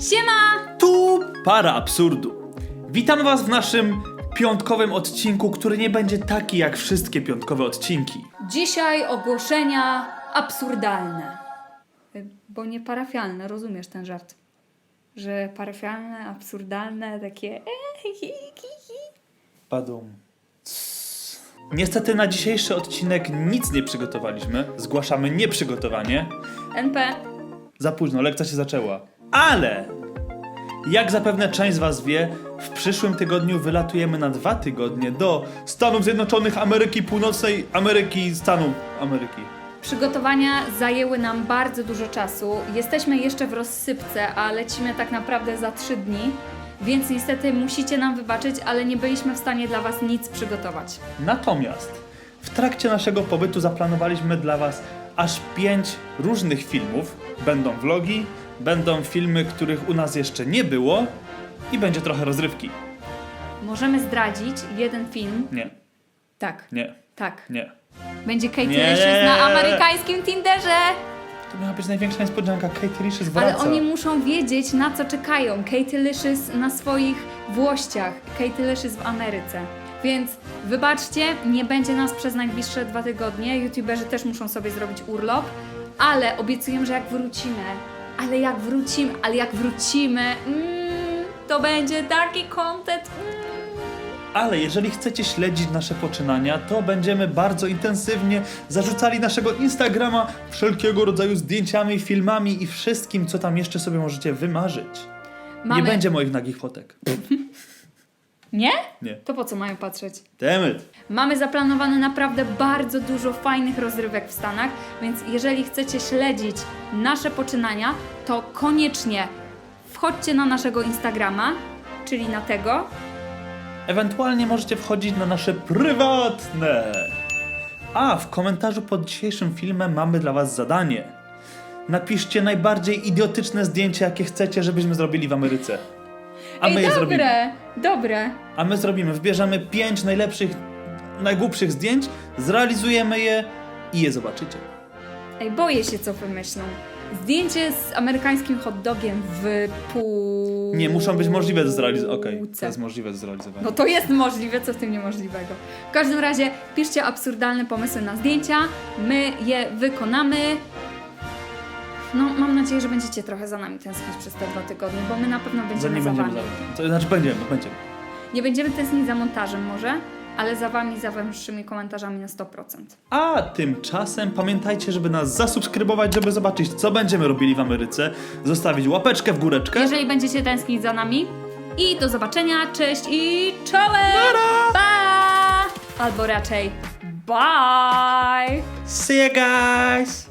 Siema! Tu para absurdu. Witamy Was w naszym piątkowym odcinku, który nie będzie taki jak wszystkie piątkowe odcinki. Dzisiaj ogłoszenia absurdalne. Y, Bo nie parafialne, rozumiesz ten żart? Że parafialne, absurdalne, takie. e, hi, hi, hi. Padum. Niestety na dzisiejszy odcinek nic nie przygotowaliśmy. Zgłaszamy nieprzygotowanie. NP. Za późno, lekcja się zaczęła. Ale! Jak zapewne część z Was wie, w przyszłym tygodniu wylatujemy na dwa tygodnie do Stanów Zjednoczonych Ameryki Północnej, Ameryki, Stanów Ameryki. Przygotowania zajęły nam bardzo dużo czasu. Jesteśmy jeszcze w rozsypce, a lecimy tak naprawdę za trzy dni. Więc niestety musicie nam wybaczyć, ale nie byliśmy w stanie dla Was nic przygotować. Natomiast w trakcie naszego pobytu zaplanowaliśmy dla Was aż pięć różnych filmów. Będą vlogi, będą filmy, których u nas jeszcze nie było i będzie trochę rozrywki. Możemy zdradzić jeden film. Nie, Tak, nie, tak. nie. Będzie Katie Nie. Licious na amerykańskim Tinderze. To miała być największa niespodzianka. Katie Ale wraca. oni muszą wiedzieć, na co czekają. Katie Licious na swoich włościach, Katie Licious w Ameryce. Więc wybaczcie, nie będzie nas przez najbliższe dwa tygodnie. YouTuberzy też muszą sobie zrobić urlop, ale obiecuję, że jak wrócimy, ale jak wrócimy, ale jak wrócimy, mm, to będzie taki content. Mm. Ale jeżeli chcecie śledzić nasze poczynania, to będziemy bardzo intensywnie zarzucali naszego Instagrama wszelkiego rodzaju zdjęciami, filmami i wszystkim, co tam jeszcze sobie możecie wymarzyć. Mamy... Nie będzie moich nagich fotek. Nie? Nie. To po co mają patrzeć? Damn it. Mamy zaplanowane naprawdę bardzo dużo fajnych rozrywek w Stanach, więc jeżeli chcecie śledzić nasze poczynania, to koniecznie wchodźcie na naszego Instagrama, czyli na tego. Ewentualnie możecie wchodzić na nasze prywatne. A w komentarzu pod dzisiejszym filmem mamy dla Was zadanie. Napiszcie najbardziej idiotyczne zdjęcie, jakie chcecie, żebyśmy zrobili w Ameryce. A my je dobre, zrobimy. dobre. A my zrobimy. Wybierzemy pięć najlepszych, najgłupszych zdjęć, zrealizujemy je i je zobaczycie. Ej, boję się, co wymyślą. Zdjęcie z amerykańskim hot dogiem w pół... Nie, muszą być możliwe do zrealizowania. Okej, to jest możliwe do zrealizowania. No to jest możliwe, co w tym niemożliwego. W każdym razie piszcie absurdalne pomysły na zdjęcia, my je wykonamy. No, mam nadzieję, że będziecie trochę za nami tęsknić przez te dwa tygodnie, bo my na pewno Za będziemy nie za, będziemy wami. za... To znaczy będziemy, będziemy. Nie będziemy tęsknić za montażem może, ale za wami, za waszymi komentarzami na 100%. A tymczasem pamiętajcie, żeby nas zasubskrybować, żeby zobaczyć, co będziemy robili w Ameryce, zostawić łapeczkę w góreczkę. Jeżeli będziecie tęsknić za nami i do zobaczenia, cześć i czołem! Pa! Albo raczej bye! See you guys!